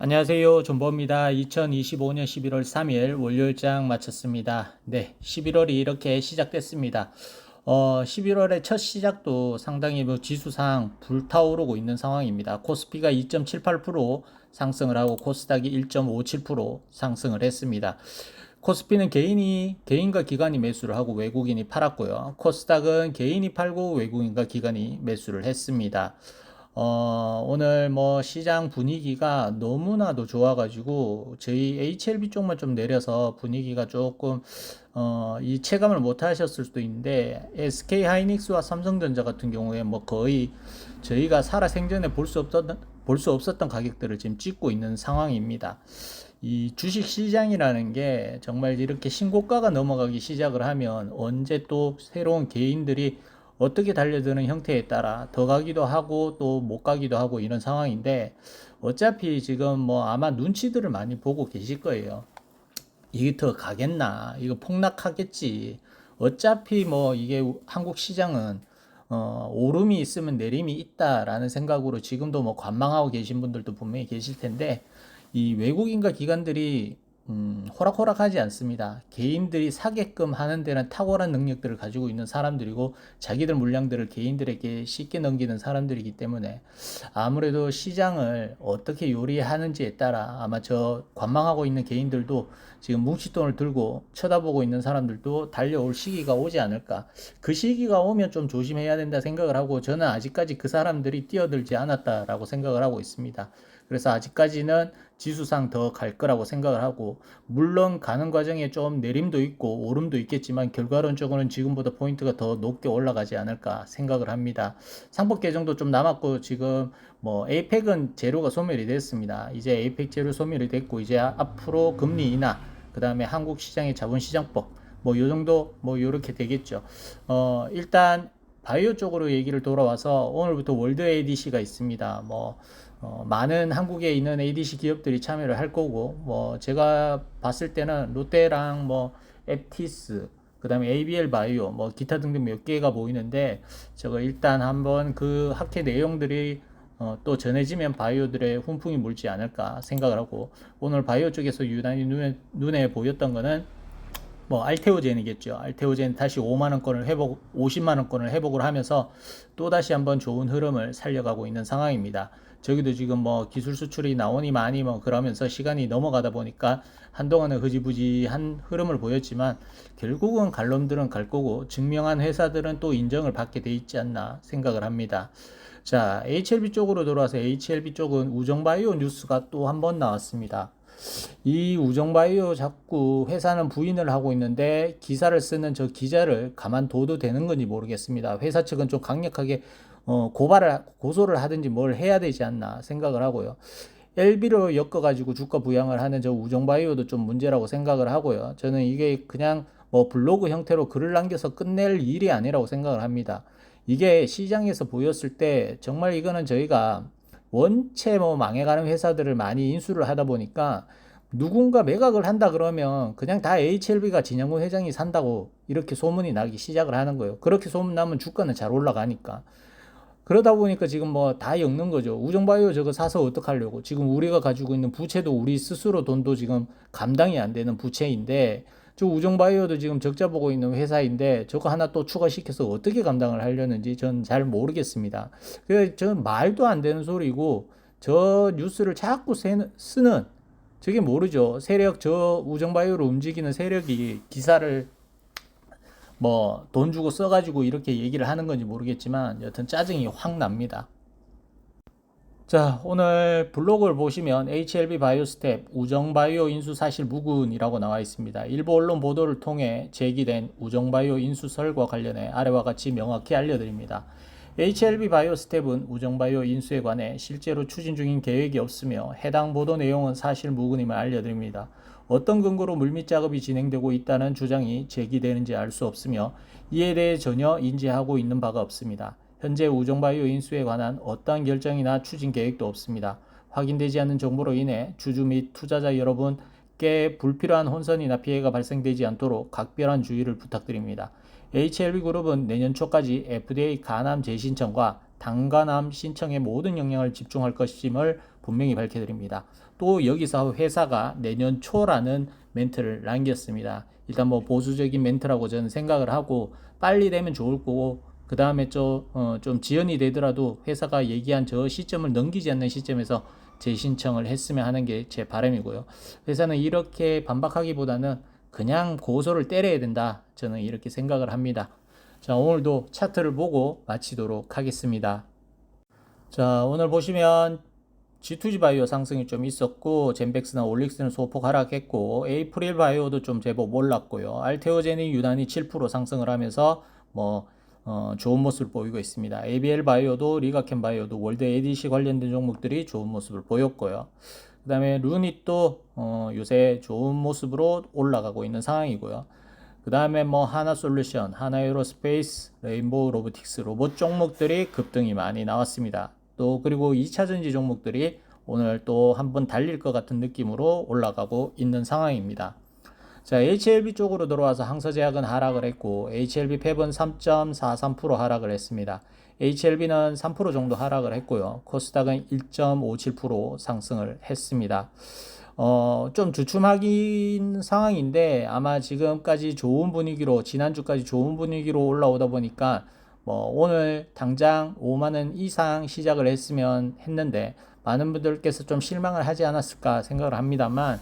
안녕하세요. 존버입니다. 2025년 11월 3일 월요일장 마쳤습니다. 네, 11월이 이렇게 시작됐습니다. 어, 11월의 첫 시작도 상당히 뭐 지수상 불타오르고 있는 상황입니다. 코스피가 2.78% 상승을 하고 코스닥이 1.57% 상승을 했습니다. 코스피는 개인이 개인과 기관이 매수를 하고 외국인이 팔았고요. 코스닥은 개인이 팔고 외국인과 기관이 매수를 했습니다. 어, 오늘 뭐 시장 분위기가 너무나도 좋아가지고 저희 HLB 쪽만 좀 내려서 분위기가 조금 어, 이 체감을 못 하셨을 수도 있는데 SK 하이닉스와 삼성전자 같은 경우에 뭐 거의 저희가 살아 생전에 볼 수 없었던 볼 수 없었던 가격들을 지금 찍고 있는 상황입니다. 이 주식 시장이라는 게 정말 이렇게 신고가가 넘어가기 시작을 하면 언제 또 새로운 개인들이 어떻게 달려드는 형태에 따라 더 가기도 하고 또 못 가기도 하고 이런 상황인데 어차피 지금 뭐 아마 눈치들을 많이 보고 계실 거예요. 이게 더 가겠나? 이거 폭락하겠지. 어차피 뭐 이게 한국 시장은 어, 오름이 있으면 내림이 있다라는 생각으로 지금도 뭐 관망하고 계신 분들도 분명히 계실 텐데 이 외국인과 기관들이 음, 호락호락하지 않습니다. 개인들이 사게끔 하는 데는 탁월한 능력들을 가지고 있는 사람들이고 자기들 물량들을 개인들에게 쉽게 넘기는 사람들이기 때문에 아무래도 시장을 어떻게 요리하는지에 따라 아마 저 관망하고 있는 개인들도 지금 뭉칫돈을 들고 쳐다보고 있는 사람들도 달려올 시기가 오지 않을까. 그 시기가 오면 좀 조심해야 된다 생각을 하고 저는 아직까지 그 사람들이 뛰어들지 않았다라고 생각을 하고 있습니다. 그래서 아직까지는 지수상 더 갈 거라고 생각을 하고 물론 가는 과정에 좀 내림도 있고 오름도 있겠지만 결과론적으로는 지금보다 포인트가 더 높게 올라가지 않을까 생각을 합니다. 상법 개정도 좀 남았고 지금 뭐 에이펙은 재료가 소멸이 됐습니다. 이제 에이펙 재료 소멸이 됐고 이제 앞으로 금리 인하 그 다음에 한국 시장의 자본시장법 뭐 요 정도 뭐 요렇게 되겠죠. 어 일단 바이오 쪽으로 얘기를 돌아와서 오늘부터 월드 ADC가 있습니다. 뭐 어, 많은 한국에 있는 ADC 기업들이 참여를 할 거고 뭐 제가 봤을 때는 롯데랑 뭐 앱티스 그다음에 ABL 바이오 뭐 기타 등등 몇 개가 보이는데 저거 일단 한번 그 학회 내용들이 어, 또 전해지면 바이오들의 훈풍이 물지 않을까 생각을 하고 오늘 바이오 쪽에서 유난히 눈에, 눈에 보였던 거는 뭐 알테오젠이겠죠. 알테오젠 다시 5만 원권을 회복 50만 원권을 회복을 하면서 또 다시 한번 좋은 흐름을 살려가고 있는 상황입니다. 저기도 지금 뭐 기술 수출이 나오니 많이 뭐 그러면서 시간이 넘어가다 보니까 한동안은 흐지부지한 흐름을 보였지만 결국은 갈 놈들은 갈 거고 증명한 회사들은 또 인정을 받게 돼 있지 않나 생각을 합니다. 자, HLB 쪽으로 돌아와서 HLB 쪽은 우정바이오 뉴스가 또 한 번 나왔습니다. 이 우정바이오 자꾸 회사는 부인을 하고 있는데 기사를 쓰는 저 기자를 가만둬도 되는 건지 모르겠습니다. 회사 측은 좀 강력하게 어, 고발을 고소를 하든지 뭘 해야 되지 않나 생각을 하고요. LB로 엮어가지고 주가 부양을 하는 저 우정바이오도 좀 문제라고 생각을 하고요. 저는 이게 그냥 뭐 블로그 형태로 글을 남겨서 끝낼 일이 아니라고 생각을 합니다. 이게 시장에서 보였을 때 정말 이거는 저희가 원체 뭐 망해가는 회사들을 많이 인수를 하다 보니까 누군가 매각을 한다 그러면 그냥 다 HLB가 진영훈 회장이 산다고 이렇게 소문이 나기 시작을 하는 거예요. 그렇게 소문 나면 주가는 잘 올라가니까. 그러다 보니까 지금 뭐 다 엮는 거죠. 우정바이오 저거 사서 어떡하려고. 지금 우리가 가지고 있는 부채도 우리 스스로 돈도 지금 감당이 안 되는 부채인데 저 우정바이오도 지금 적자 보고 있는 회사인데 저거 하나 또 추가시켜서 어떻게 감당을 하려는지 전 잘 모르겠습니다. 그전 말도 안 되는 소리고 저 뉴스를 자꾸 쓰는 저게 모르죠. 세력 저 우정바이오로 움직이는 세력이 기사를 뭐 돈 주고 써가지고 이렇게 얘기를 하는 건지 모르겠지만 여튼 짜증이 확 납니다. 자, 오늘 블로그를 보시면 HLB 바이오스텝 우정바이오 인수 사실 무근이라고 나와 있습니다. 일부 언론 보도를 통해 제기된 우정바이오 인수설과 관련해 아래와 같이 명확히 알려드립니다. HLB 바이오스텝은 우정바이오 인수에 관해 실제로 추진 중인 계획이 없으며 해당 보도 내용은 사실 무근임을 알려드립니다. 어떤 근거로 물밑 작업이 진행되고 있다는 주장이 제기되는지 알 수 없으며 이에 대해 전혀 인지하고 있는 바가 없습니다. 현재 우정바이오 인수에 관한 어떠한 결정이나 추진 계획도 없습니다. 확인되지 않는 정보로 인해 주주 및 투자자 여러분께 불필요한 혼선이나 피해가 발생되지 않도록 각별한 주의를 부탁드립니다. HLB그룹은 내년 초까지 FDA 간암 재신청과 당간암 신청에 모든 역량을 집중할 것임을 분명히 밝혀드립니다. 또 여기서 회사가 내년 초라는 멘트를 남겼습니다. 일단 뭐 보수적인 멘트라고 저는 생각을 하고 빨리 되면 좋을 거고 그 다음에 좀, 어, 좀 지연이 되더라도 회사가 얘기한 저 시점을 넘기지 않는 시점에서 재신청을 했으면 하는 게 제 바람이고요. 회사는 이렇게 반박하기보다는 그냥 고소를 때려야 된다. 저는 이렇게 생각을 합니다. 자, 오늘도 차트를 보고 마치도록 하겠습니다. 자, 오늘 보시면 G2G 바이오 상승이 좀 있었고, 젠백스나 올릭스는 소폭 하락했고, 에이프릴 바이오도 좀 제법 올랐고요. 알테오젠이 유난히 7% 상승을 하면서 뭐 어, 좋은 모습을 보이고 있습니다. ABL 바이오도 리가켄 바이오도 월드 ADC 관련된 종목들이 좋은 모습을 보였고요. 그 다음에 루닛도 어, 요새 좋은 모습으로 올라가고 있는 상황이고요. 그 다음에 뭐 하나 솔루션, 하나 에어로스페이스, 레인보우 로보틱스 로봇 종목들이 급등이 많이 나왔습니다. 또 그리고 2차 전지 종목들이 오늘 또 한번 달릴 것 같은 느낌으로 올라가고 있는 상황입니다. 자, HLB 쪽으로 들어와서 항서제약은 하락을 했고 HLB 펩은 3.43% 하락을 했습니다. HLB는 3% 정도 하락을 했고요. 코스닥은 1.57% 상승을 했습니다. 어, 좀 주춤하긴 상황인데 아마 지금까지 좋은 분위기로 지난주까지 좋은 분위기로 올라오다 보니까 뭐 오늘 당장 5만 원 이상 시작을 했으면 했는데 많은 분들께서 좀 실망을 하지 않았을까 생각을 합니다만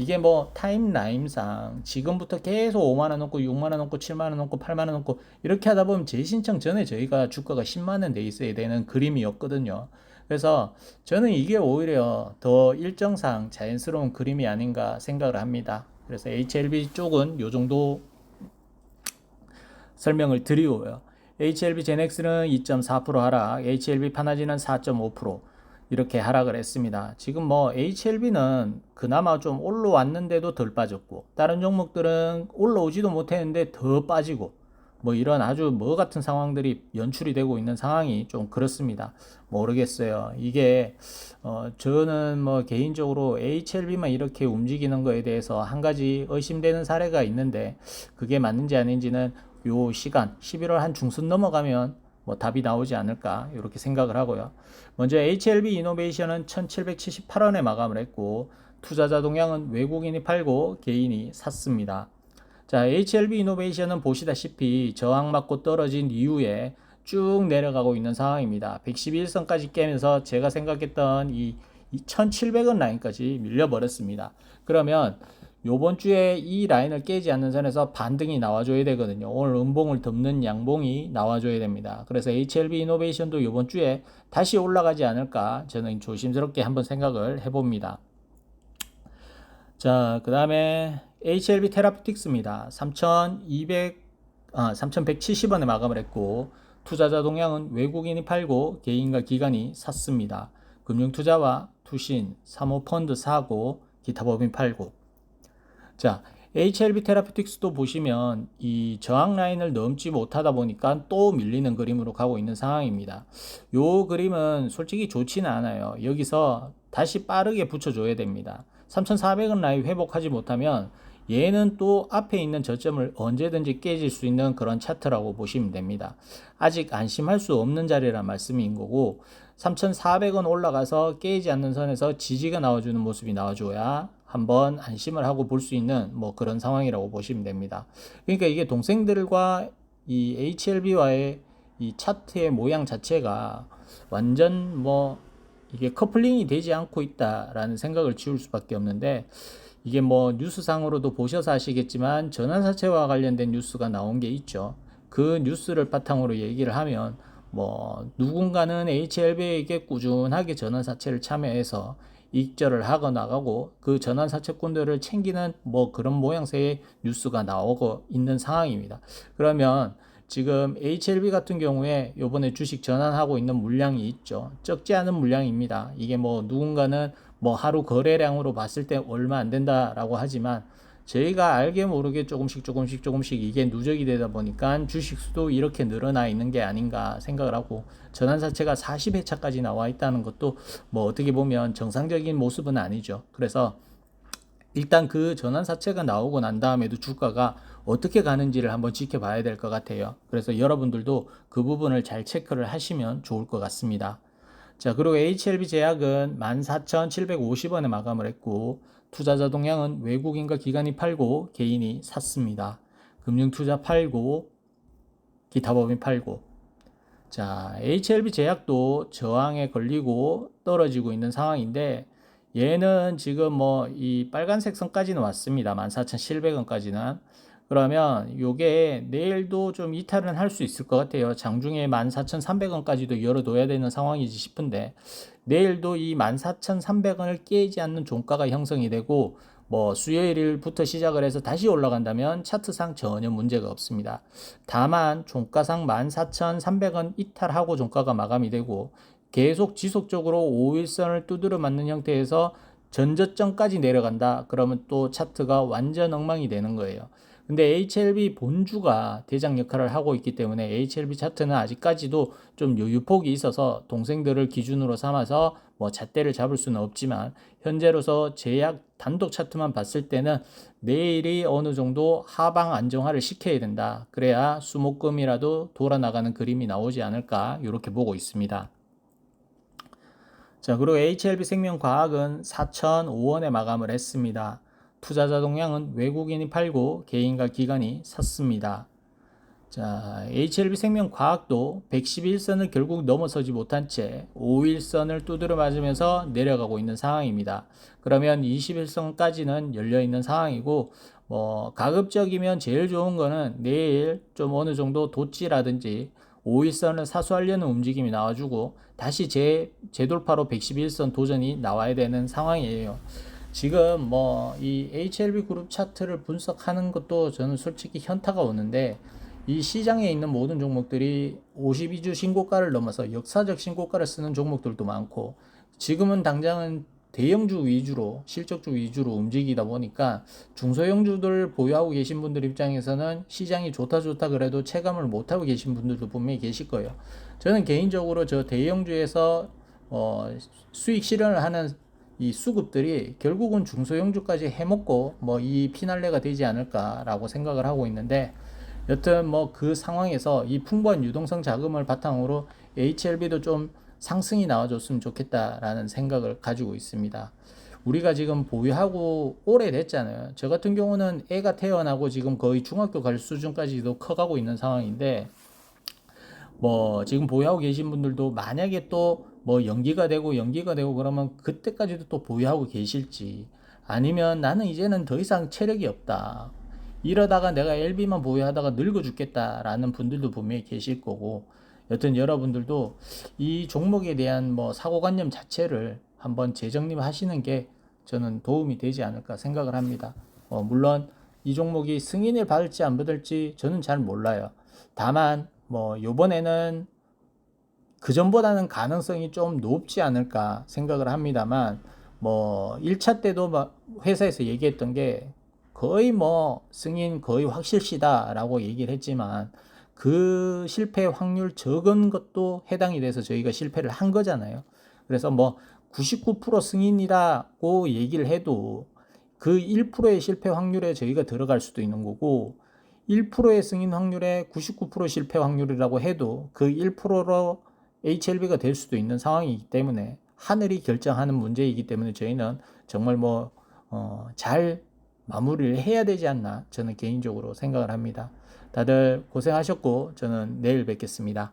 이게 뭐 타임라인상 지금부터 계속 5만 원 넘고 6만 원 넘고 7만 원 넘고 8만 원 넘고 이렇게 하다 보면 재신청 전에 저희가 주가가 10만 원 돼 있어야 되는 그림이었거든요. 그래서 저는 이게 오히려 더 일정상 자연스러운 그림이 아닌가 생각을 합니다. 그래서 HLB 쪽은 요 정도 설명을 드리고요. HLB 제넥스는 2.4% 하락, HLB 파나지는 4.5%, 이렇게 하락을 했습니다. 지금 뭐 HLB는 그나마 좀 올라왔는데도 덜 빠졌고 다른 종목들은 올라오지도 못했는데 더 빠지고 뭐 이런 아주 뭐 같은 상황들이 연출이 되고 있는 상황이 좀 그렇습니다. 모르겠어요. 이게 어 저는 뭐 개인적으로 HLB만 이렇게 움직이는 거에 대해서 한 가지 의심되는 사례가 있는데 그게 맞는지 아닌지는 요 시간 11월 한 중순 넘어가면 뭐 답이 나오지 않을까 이렇게 생각을 하고요. 먼저 HLB 이노베이션은 1778원에 마감을 했고 투자자 동향은 외국인이 팔고 개인이 샀습니다. 자, HLB 이노베이션은 보시다시피 저항 맞고 떨어진 이후에 쭉 내려가고 있는 상황입니다. 111선까지 깨면서 제가 생각했던 이 1700원 라인까지 밀려버렸습니다. 그러면 요번 주에 이 라인을 깨지 않는 선에서 반등이 나와줘야 되거든요. 오늘 음봉을 덮는 양봉이 나와줘야 됩니다. 그래서 HLB 이노베이션도 요번 주에 다시 올라가지 않을까 저는 조심스럽게 한번 생각을 해봅니다. 자, 그 다음에 HLB 테라피틱스입니다. 3,200, 아, 3,170원에 마감을 했고, 투자자 동향은 외국인이 팔고 개인과 기관이 샀습니다. 금융투자와 투신, 사모펀드 사고, 기타 법인 팔고, 자, HLB 테라피틱스도 보시면 이 저항 라인을 넘지 못하다 보니까 또 밀리는 그림으로 가고 있는 상황입니다. 요 그림은 솔직히 좋지는 않아요. 여기서 다시 빠르게 붙여줘야 됩니다. 3,400원 라인 회복하지 못하면 얘는 또 앞에 있는 저점을 언제든지 깨질 수 있는 그런 차트라고 보시면 됩니다. 아직 안심할 수 없는 자리란 말씀인 거고 3,400원 올라가서 깨지 않는 선에서 지지가 나와주는 모습이 나와줘야 한번 안심을 하고 볼 수 있는 뭐 그런 상황이라고 보시면 됩니다. 그러니까 이게 동생들과 이 HLB와의 이 차트의 모양 자체가 완전 뭐 이게 커플링이 되지 않고 있다라는 생각을 지울 수밖에 없는데 이게 뭐 뉴스상으로도 보셔서 아시겠지만 전환사채와 관련된 뉴스가 나온 게 있죠. 그 뉴스를 바탕으로 얘기를 하면 뭐 누군가는 HLB에게 꾸준하게 전환사채를 참여해서 익절을 하고 나가고 그 전환 사채권들을 챙기는 뭐 그런 모양새의 뉴스가 나오고 있는 상황입니다. 그러면 지금 HLB 같은 경우에 요번에 주식 전환하고 있는 물량이 있죠. 적지 않은 물량입니다. 이게 뭐 누군가는 뭐 하루 거래량으로 봤을 때 얼마 안 된다라고 하지만 저희가 알게 모르게 조금씩 조금씩 조금씩 이게 누적이 되다 보니까 주식 수도 이렇게 늘어나 있는 게 아닌가 생각을 하고 전환사채가 40회차까지 나와 있다는 것도 뭐 어떻게 보면 정상적인 모습은 아니죠. 그래서 일단 그 전환사채가 나오고 난 다음에도 주가가 어떻게 가는지를 한번 지켜봐야 될 것 같아요. 그래서 여러분들도 그 부분을 잘 체크를 하시면 좋을 것 같습니다. 자, 그리고 HLB 제약은 14,750원에 마감을 했고, 투자자 동향은 외국인과 기관이 팔고 개인이 샀습니다. 금융투자 팔고, 기타 법인 팔고. 자, HLB 제약도 저항에 걸리고 떨어지고 있는 상황인데, 얘는 지금 뭐 이 빨간색 선까지는 왔습니다. 14,700원까지는. 그러면 요게 내일도 좀 이탈은 할 수 있을 것 같아요. 장중에 14,300원까지도 열어둬야 되는 상황이지 싶은데 내일도 이 14,300원을 깨지 않는 종가가 형성이 되고 뭐 수요일부터 시작을 해서 다시 올라간다면 차트상 전혀 문제가 없습니다. 다만 종가상 14,300원 이탈하고 종가가 마감이 되고 계속 지속적으로 5일선을 두드려 맞는 형태에서 전저점까지 내려간다. 그러면 또 차트가 완전 엉망이 되는 거예요. 근데 HLB 본주가 대장 역할을 하고 있기 때문에 HLB 차트는 아직까지도 좀 여유폭이 있어서 동생들을 기준으로 삼아서 뭐 잣대를 잡을 수는 없지만 현재로서 제약 단독 차트만 봤을 때는 내일이 어느 정도 하방 안정화를 시켜야 된다. 그래야 수목금이라도 돌아 나가는 그림이 나오지 않을까 이렇게 보고 있습니다. 자, 그리고 HLB 생명과학은 4,005원에 마감을 했습니다. 투자자 동향은 외국인이 팔고 개인과 기관이 샀습니다. 자, HLB 생명과학도 111선을 결국 넘어서지 못한 채 5일선을 두드려 맞으면서 내려가고 있는 상황입니다. 그러면 21선까지는 열려 있는 상황이고 뭐 가급적이면 제일 좋은 거는 내일 좀 어느 정도 도치라든지 5일선을 사수하려는 움직임이 나와주고 다시 재, 재돌파로 111선 도전이 나와야 되는 상황이에요. 지금 뭐 이 HLB 그룹 차트를 분석하는 것도 저는 솔직히 현타가 오는데 이 시장에 있는 모든 종목들이 52주 신고가를 넘어서 역사적 신고가를 쓰는 종목들도 많고 지금은 당장은 대형주 위주로 실적주 위주로 움직이다 보니까 중소형주들 보유하고 계신 분들 입장에서는 시장이 좋다 좋다 그래도 체감을 못하고 계신 분들도 분명히 계실 거예요. 저는 개인적으로 저 대형주에서 어, 수익 실현을 하는 이 수급들이 결국은 중소형주까지 해먹고 뭐 이 피날레가 되지 않을까라고 생각을 하고 있는데 여튼 뭐 그 상황에서 이 풍부한 유동성 자금을 바탕으로 HLB도 좀 상승이 나와줬으면 좋겠다라는 생각을 가지고 있습니다. 우리가 지금 보유하고 오래됐잖아요. 저 같은 경우는 애가 태어나고 지금 거의 중학교 갈 수준까지도 커가고 있는 상황인데 뭐 지금 보유하고 계신 분들도 만약에 또 뭐 연기가 되고 연기가 되고 그러면 그때까지도 또 보유하고 계실지 아니면 나는 이제는 더 이상 체력이 없다. 이러다가 내가 LB만 보유하다가 늙어 죽겠다라는 분들도 분명히 계실 거고 여튼 여러분들도 이 종목에 대한 뭐 사고관념 자체를 한번 재정립하시는 게 저는 도움이 되지 않을까 생각을 합니다. 어, 물론 이 종목이 승인을 받을지 안 받을지 저는 잘 몰라요. 다만 뭐 요번에는 그 전보다는 가능성이 좀 높지 않을까 생각을 합니다만 뭐 1차 때도 막 회사에서 얘기했던 게 거의 뭐 승인 거의 확실시다라고 얘기를 했지만 그 실패 확률 적은 것도 해당이 돼서 저희가 실패를 한 거잖아요. 그래서 뭐 99% 승인이라고 얘기를 해도 그 1%의 실패 확률에 저희가 들어갈 수도 있는 거고 1%의 승인 확률에 99% 실패 확률이라고 해도 그 1%로 HLB가 될 수도 있는 상황이기 때문에 하늘이 결정하는 문제이기 때문에 저희는 정말 뭐, 어, 잘 마무리를 해야 되지 않나 저는 개인적으로 생각을 합니다. 다들 고생하셨고 저는 내일 뵙겠습니다.